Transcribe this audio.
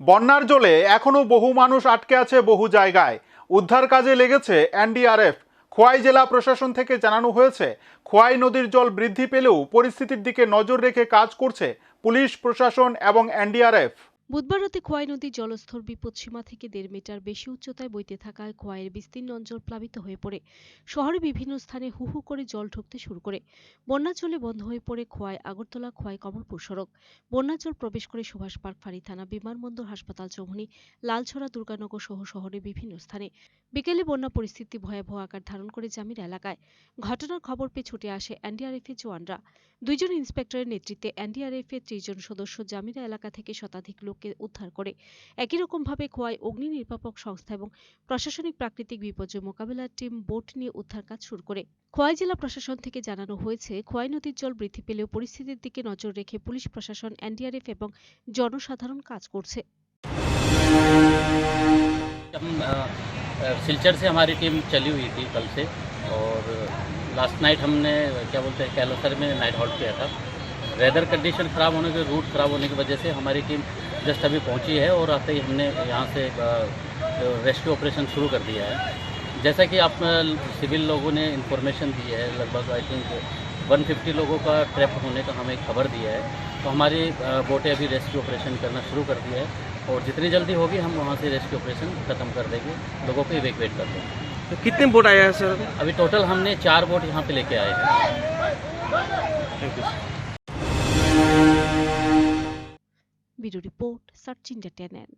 বন্যার জলে এখনও বহু মানুষ আটকে আছে বহু জায়গায়। উদ্ধার কাজে লেগেছে এনডিআরএফ। খোয়াই জেলা প্রশাসন থেকে জানানো হয়েছে, খোয়াই নদীর জল বৃদ্ধি পেলেও পরিস্থিতির দিকে নজর রেখে কাজ করছে পুলিশ, প্রশাসন এবং এনডিআরএফ। বুধবার রাতে খোয়াই নদীর জলস্তর বিপদসীমা থেকে দেড় মিটার বেশি উচ্চতায় বইতে থাকায় খোয়াইয়ের বিস্তীর্ণ অঞ্চল প্লাবিত হয়ে পড়ে। শহরে বিভিন্ন স্থানে হু হু করে জল ঢুকতে শুরু করে। বন্যাচলে বন্ধ হয়ে পড়ে খোয়াই, আগরতলা, খোয়াই, কমলপুর সড়ক। বন্যাচল প্রবেশ করে সুভাষ পার্ক, ফাঁড়ি থানা, বিমানবন্দর, হাসপাতাল, চৌমুহনী, লালছড়া, দুর্গানগর সহ শহরের বিভিন্ন স্থানে। বিকেলে বন্যা পরিস্থিতি ভয়াবহ আকার ধারণ করে জামির এলাকায়। ঘটনার খবর পেয়ে ছুটে আসে এনডিআরএফ এর জওয়ানরা। দুইজন ইন্সপেক্টরের নেতৃত্বে এনডিআরএফ এর ত্রিশজন সদস্য জামিরা এলাকা থেকে শতাধিক লোককে উদ্ধার করে। একই রকমভাবে খোয়াই অগ্নি নির্বাপক সংস্থা এবং প্রশাসনিক প্রাকৃতিক বিপর্যয় মোকাবেলার টিম বোট নিয়ে উদ্ধার কাজ শুরু করে। খোয়াই জেলা প্রশাসন থেকে জানানো হয়েছে, খোয়াই নদীর জল বৃদ্ধি পেলেও পরিস্থিতির দিকে নজর রেখে পুলিশ প্রশাসন, এনডিআরএফ এবং জনসাধারণ কাজ করছে। सिलचर से हमारी टीम चली हुई थी कल से और लास्ट नाइट हमने, क्या बोलते हैं कैलोसर में नाइट हॉल्ट किया था। वेदर कंडीशन ख़राब होने के रूट ख़राब होने की वजह से हमारी टीम जस्ट अभी पहुँची है और आते ही हमने यहाँ से रेस्क्यू ऑपरेशन शुरू कर दिया है। जैसा कि आप सिविल लोगों ने इन्फॉर्मेशन दी है, लगभग आई थिंक 150 लोगों का ट्रैप होने का हमें खबर दिया है। तो हमारी बोटें अभी रेस्क्यू ऑपरेशन करना शुरू कर दिया है। और जितनी जल्दी होगी हम वहाँ से रेस्क्यू ऑपरेशन खत्म कर देंगे। लोगों को इवेक्वेट कर देंगे। तो कितने बोट आया है सर? अभी टोटल हमने चार बोट यहाँ पे लेके आए हैं। रिपोर्ट सचिन जटियानंद